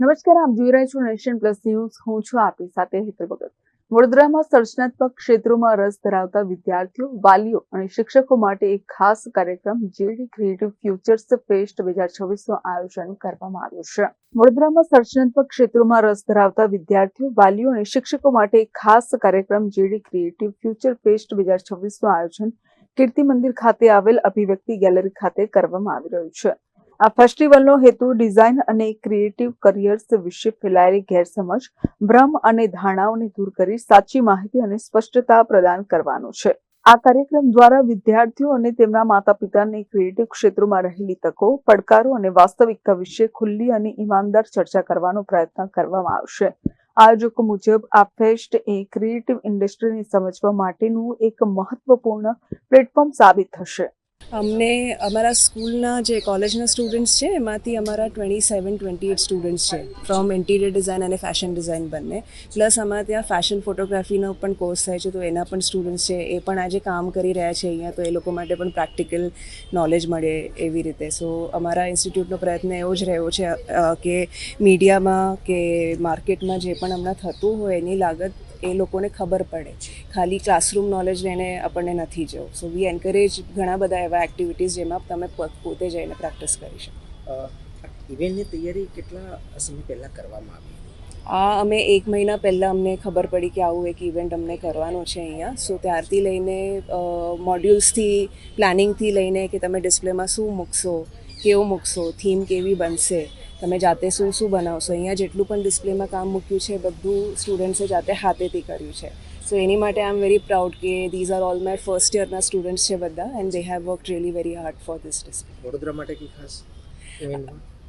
નમસ્કાર, આપ જોઈ રહ્યા છો નેશન પ્લસ ન્યૂઝ. હું છું આપની સાથે હેતલ ભગત. વડોદરામાં સર્જનાત્મક ક્ષેત્રોમાં રસ ધરાવતા વિદ્યાર્થીઓ, વાલીઓ અને શિક્ષકો માટે એક ખાસ કાર્યક્રમ જેડી ક્રિએટિવ ફ્યુચર્સ ફેસ્ટ બે હજાર છવ્વીસનું આયોજન કરવામાં આવ્યું છે. વડોદરામાં સર્જનાત્મક ક્ષેત્રોમાં રસ ધરાવતા વિદ્યાર્થીઓ, વાલીઓ અને શિક્ષકો માટે એક ખાસ કાર્યક્રમ જેડી ક્રિએટિવ ફ્યુચર ફેસ્ટ બે હજાર છવ્વીસનું આયોજન કીર્તિ મંદિર ખાતે આવેલ અભિવ્યક્તિ ગેલેરી ખાતે કરવામાં આવી રહ્યું છે. આ ફેસ્ટિવલનો હેતુ ડિઝાઇન અને ક્રિએટિવ કરિયર્સ વિશે ફેલાયેલી ગેરસમજ, ભ્રમ અને ધારણાઓને દૂર કરી સાચી માહિતી અને સ્પષ્ટતા પ્રદાન કરવાનો છે. આ કાર્યક્રમ દ્વારા વિદ્યાર્થીઓ અને તેમના માતા પિતાને ક્રિએટિવ ક્ષેત્રોમાં રહેલી તકો, પડકારો અને વાસ્તવિકતા વિશે ખુલ્લી અને ઈમાનદાર ચર્ચા કરવાનો પ્રયત્ન કરવામાં આવશે. આયોજકો મુજબ, આ ફેસ્ટ એ ક્રિએટિવ ઇન્ડસ્ટ્રીને સમજવા માટેનું એક મહત્વપૂર્ણ પ્લેટફોર્મ સાબિત થશે. અમને અમારા સ્કૂલના જે કોલેજના સ્ટુડન્ટ્સ છે, એમાંથી અમારા twenty seven twenty eight students છે ફ્રોમ ઇન્ટિરિયર ડિઝાઇન અને ફેશન ડિઝાઇન બંને. પ્લસ અમારા ત્યાં ફેશન ફોટોગ્રાફીનો પણ કોર્સ થાય છે, તો એના પણ સ્ટુડન્ટ્સ છે, એ પણ આજે કામ કરી રહ્યા છે અહીંયા, તો એ લોકો માટે પણ પ્રેક્ટિકલ નોલેજ મળે એવી રીતે. સો અમારા ઇન્સ્ટિટ્યૂટનો પ્રયત્ન એવો જ રહ્યો છે કે મીડિયામાં કે માર્કેટમાં જે પણ હમણાં થતું હોય એની લાગત એ લોકોને ખબર પડે. ખાલી ક્લાસરૂમ નોલેજ લઈને આપણને નથી જવું. સો વી એન્કરેજ ઘણા બધા એવા એક્ટિવિટીઝ જેમાં તમે પોતે જઈને પ્રેક્ટિસ કરી શકો. ઇવેન્ટની તૈયારી કેટલા સમય પહેલાં કરવામાં આવી? આ અમે એક મહિના પહેલાં અમને ખબર પડી કે આવું એક ઇવેન્ટ અમને કરવાનો છે અહીંયા. સો ત્યારથી લઈને મોડ્યુલ્સથી પ્લાનિંગથી લઈને કે તમે ડિસ્પ્લેમાં શું મૂકશો કેવું મૂકશો? થીમ કેવી બનશે? તમે જાતે શું શું બનાવશો? અહીંયા જેટલું પણ ડિસ્પ્લેમાં કામ મૂક્યું છે, બધું સ્ટુડન્ટ્સે જાતે હાથેથી કર્યું છે. સો એની માટે આઈ એમ વેરી પ્રાઉડ કે these are all my first યરના students છે બધા and they have work really very hard for this display Vadodara માટે કંઈ ખાસ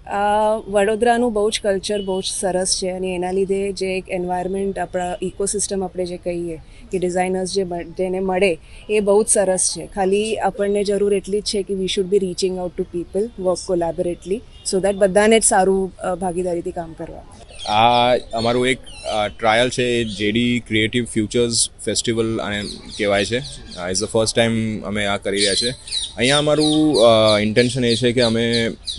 વડોદરાનું બહુ જ કલ્ચર બહુ જ સરસ છે અને એના લીધે જે એક એન્વાયરમેન્ટ આપણા ઇકોસિસ્ટમ આપણે જે કહીએ કે ડિઝાઇનર્સ જે જેને મળે એ બહુ જ સરસ છે. ખાલી આપણને જરૂર એટલી જ છે કે we should be reaching out to people work collaboratively so that બધાને જ સારું ભાગીદારીથી કામ કરવા. આ અમારું એક ટ્રાયલ છે, એ જેડી ક્રિએટિવ ફ્યુચર્સ ફેસ્ટિવલ અને કહેવાય છે. ઇઝ ધ ફર્સ્ટ ટાઈમ અમે આ કરી રહ્યા છે. અહીંયા અમારું ઇન્ટેન્શન એ છે કે અમે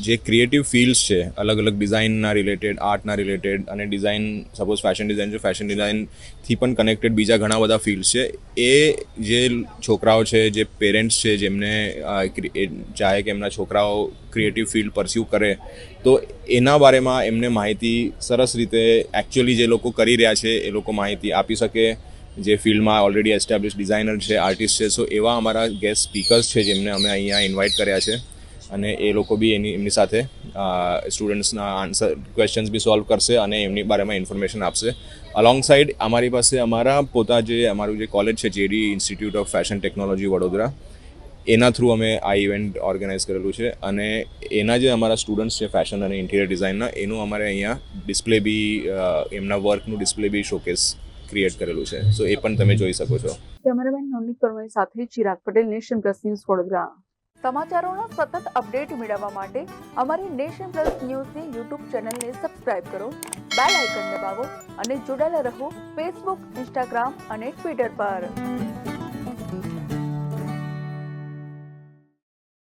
જે ક્રિએટિવ ફિલ્ડ્સ છે અલગ અલગ ડિઝાઇનના રિલેટેડ આર્ટના રિલેટેડ અને ડિઝાઇન સપોઝ ફેશન ડિઝાઇન છે ફેશન ડિઝાઇનથી પણ કનેક્ટેડ બીજા ઘણા બધા ફિલ્ડ્સ છે. એ જે છોકરાઓ છે, જે પેરેન્ટ્સ છે, જેમને ચાહે કે એમના છોકરાઓ ક્રિએટિવ ફિલ્ડ પરસ્યુ કરે. તો એના બારેમાં એમને માહિતી સરસ રીતે એકચ્યુઅલી જે લોકો કરી રહ્યા છે, એ લોકો માહિતી આપી શકે. જે ફિલ્ડમાં ઓલરેડી એસ્ટાબ્લિશ ડિઝાઇનર છે આર્ટિસ્ટ છે સો એવા અમારા ગેસ્ટ સ્પીકર્સ છે જેમને અમે અહીંયા ઇન્વાઇટ કર્યા છે. અને એ લોકો બી એની, એમની સાથે સ્ટુડન્ટ્સના આન્સર ક્વેશ્ચન્સ બી સોલ્વ કરશે અને એમની બારેમાં ઇન્ફોર્મેશન આપશે. અલોંગ સાઈડ અમારી પાસે અમારા પોતા જે, અમારું જે કોલેજ છે JD institute of fashion technology Vadodara. એના થ્રુ અમે આ ઇવેન્ટ ઓર્ગેનાઇઝ કરેલું છે અને એના જે અમારા સ્ટુડન્ટ્સ છે ફેશન અને ઇન્ટિરિયર ડિઝાઇનના એનું અમારે અહીંયા ડિસ્પ્લે બી એમના વર્કનું ડિસ્પ્લે બી શોકેસ ક્રિએટ કરેલું છે. સો એ પણ તમે જોઈ શકો છો. કેમેરામેન નવનીત પરમારી સાથે Chirag Patel, Nation Plus News Vadodara. સમાચારોના સતત અપડેટ મેળવવા માટે અમારી નેશન પ્લસ ન્યૂઝની યુટ્યુબ ચેનલને સબસ્ક્રાઇબ કરો, બેલ આઇકન દબાવો અને જોડાયેલા રહો ફેસબુક ઇન્સ્ટાગ્રામ અને ટ્વિટર પર.